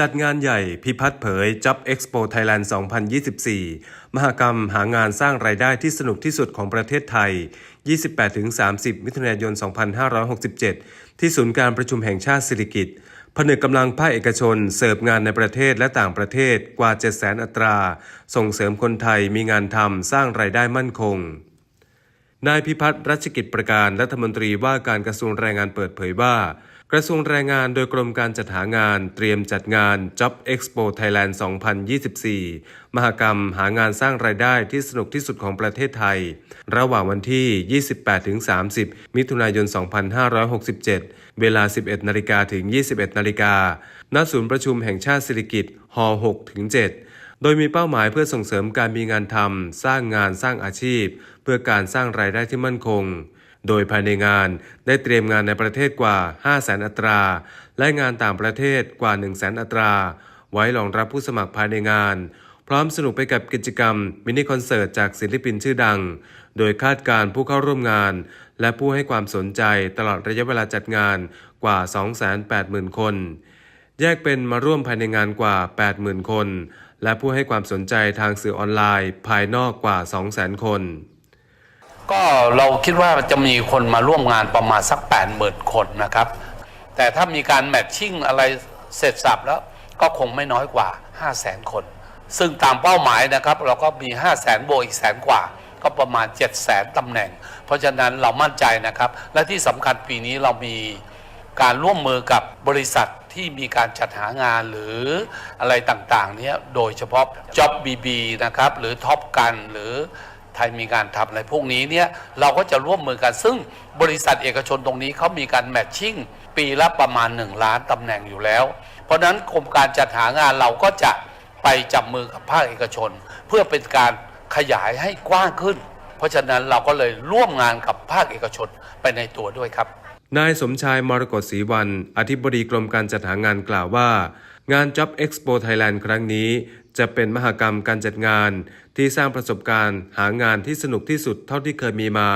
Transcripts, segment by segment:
จัดงานใหญ่พิพัฒน์เผย Job Expo Thailand 2024 มหกรรมหางานสร้างรายได้ที่สนุกที่สุดของประเทศไทย 28-30 มิถุนายน 2567 ที่ศูนย์การประชุมแห่งชาติสิริกิติ์ผนึกกำลังภาคเอกชน เสิร์ฟงานในประเทศและต่างประเทศกว่า 700,000 อัตรา ส่งเสริมคนไทยมีงานทำสร้างรายได้มั่นคงนายพิพัฒน์รัชกิจประการรัฐมนตรีว่าการกระทรวงแรงงานเปิดเผยว่า ระทรวงแรงงานโดยกรมการจัดหางานเตรียมจัดงาน Job Expo Thailand 2024 มหกรรมหางานสร้างรายได้ที่สนุกที่สุดของประเทศไทย ระหว่างวันที่ 28-30 มิถุนายน 2567 เวลา 11นาฬิกาถึง 21นาฬิกาณศูนย์ประชุมแห่งชาติสิริกิติ์ฮ6-7โดยมีเป้าหมายเพื่อส่งเสริมการมีงานทำ สร้างงานสร้างอาชีพ เพื่อการสร้างรายได้ที่มั่นคง โดยภายในงานได้เตรียมงานในประเทศกว่า 5 0 0แสนอัตรา และงานต่างประเทศกว่า 1 0 0 0 0แสนอัตรา ไว้รองรับผู้สมัครภายในงาน พร้อมสนุกไปกับกิจกรรมมินิคอนเสิร์ตจากศิลปินชื่อดัง โดยคาดการผู้เข้าร่วมงาน และผู้ให้ความสนใจตลอดระยะเวลาจัดงานกว่า 280,000 คน แยกเป็นมาร่วมภายในงานกว่า 80,000 คน และผู้ให้ความสนใจทางสื่อออนไลน์ ภายนอกกว่า 200,000 คน ก็เราคิดว่าจะมีคนมาร่วมงานประมาณสัก 8 0,000 คนนะครับ แต่ถ้ามีการแมทชิ่งอะไรเสร็จสับแล้วก็คงไม่น้อยกว่า 5 0 0 0 0 0คน ซึ่งตามเป้าหมายนะครับ เราก็มี 5 0 0 0 0 0โบอีกแสนกว่า ก็ประมาณ 7 0 0 0 0 0ตำแหน่ง เพราะฉะนั้นเรามั่นใจนะครับ และที่สำคัญปีนี้เรามีการร่วมมือกับบริษัทที่มีการจัดหางานหรืออะไรต่างๆเนี้ยโดยเฉพาะ Job BB นะครับ หรือท็อปกันหรือ ไทยมีการทำอะไรพวกนี้เนี่ยเราก็จะร่วมมือกันซึ่งบริษัทเอกชนตรงนี้เขามีการแมทชิ่งปีละประมาณ 1 ล้านตำแหน่งอยู่แล้ว เพราะฉะนั้นกรมการจัดหางานเราก็จะไปจับมือกับภาคเอกชน เพื่อเป็นการขยายให้กว้างขึ้น เพราะฉะนั้นเราก็เลยร่วมงานกับภาคเอกชนไปในตัวด้วยครับ นายสมชายมรกตศรีวัน อธิบดีกรมการจัดหางานกล่าวว่า งาน Job Expo Thailand ครั้งนี้ จะเป็นมหกรรมการจัดงาน ที่สร้างประสบการณ์ หางานที่สนุกที่สุดเท่าที่เคยมีมา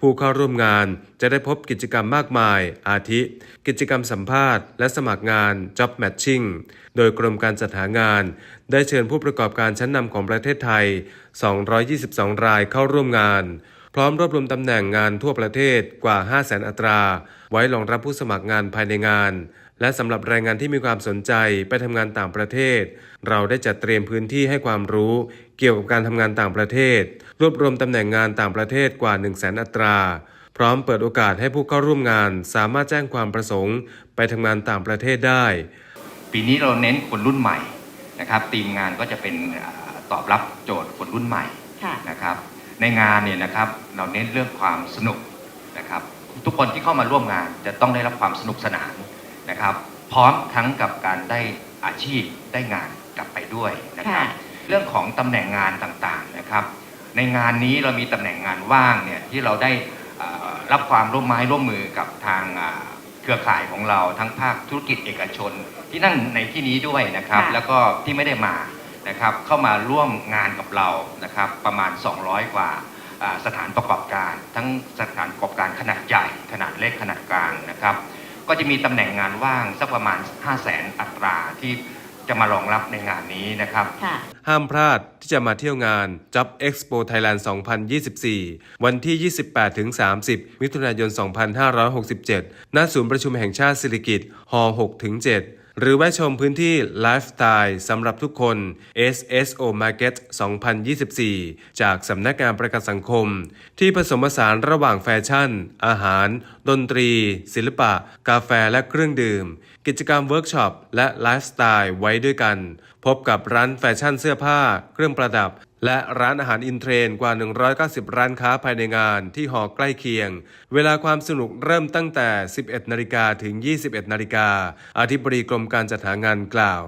ผู้เข้าร่วมงานจะได้พบกิจกรรมมากมาย อาทิ กิจกรรมสัมภาษณ์และสมัครงาน Job Matching โดยกรมการจัดหางาน ได้เชิญผู้ประกอบการชั้นนำของประเทศไทย 222 รายเข้าร่วมงานพร้อมรวบรวมตำแหน่งงานทั่วประเทศกว่า 5 0 0 0 0 0 อัตรา ไว้รองรับผู้สมัครงานภายในงาน และสำหรับแรงงานที่มีความสนใจไปทำงานต่างประเทศ เราได้จัดเตรียมพื้นที่ให้ความรู้ เกี่ยวกับการทำงานต่างประเทศ รวบรวมตำแหน่งงานต่างประเทศกว่า 1 0 0 0 0แอัตรา พร้อมเปิดโอกาสให้ผู้เข้าร่วมงาน สามารถแจ้งความประสงค์ ไปทำงานต่างประเทศได้ ปีนี้เราเน้นคนรุ่นใหม่นะครับทีมงานก็จะเป็นอ่าตอบรับโจทย์คนรุ่นใหม่ค่ะนะครับ ในงานเนี่ยนะครับเราเน้นเรื่องความสนุกนะครับ ทุกคนที่เข้ามาร่วมงานจะต้องได้รับความสนุกสนาน นะครับ พร้อมทั้งกับการได้อาชีพได้งานกลับไปด้วยนะครับ ค่ะ เรื่องของตำแหน่งงานต่างๆนะครับ ในงานนี้เรามีตำแหน่งงานว่างเนี่ยที่เราได้เอ่อรับความร่วมไม้ร่วมมือกับทางอ่าเครือข่ายของเราทั้งภาคธุรกิจเอกชน ที่นั่งในที่นี้ด้วยนะครับ ค่ะ แล้วก็ที่ไม่ได้มานะครับเข้ามาร่วมงานกับเรานะครับประมาณ 200 กว่าอ่าสถานประกอบการ ทั้งสถานประกอบการขนาดใหญ่ ขนาดเล็กขนาดกลางนะครับ ก็จะมีตำแหน่งงานว่างสักประมาณ 5 0 0แสนอัตราที่จะมารองรับในงานนี้นะครับค่ะห้ามพลาดที่จะมาเที่ยวงาน Job Expo Thailand 2024 วันที่ 28-30 มิถุนายน 2567 ณ ศูนย์ประชุมแห่งชาติสิริกิติ์ฮ 6-7 หรือแวะชมพื้นที่ไลฟ์สไตล์สำหรับทุกคน SSO Market 2024 จากสำนักงานประกันสังคม ที่ผสมผสานระหว่างแฟชั่น อาหาร ดนตรี ศิลปะ กาแฟและเครื่องดื่ม กิจกรรมเวิร์กช็อปและไลฟ์สไตล์ไว้ด้วยกัน พบกับร้านแฟชั่นเสื้อผ้า เครื่องประดับ และร้านอาหารอินเทรนกว่า 190 ร้านค้าภายในงานที่หอใกล้เคียง เวลาความสนุกเริ่มตั้งแต่ 11 นาฬิกาถึง 21 นาฬิกาอธิบดีกรมการจัดหางานกล่าว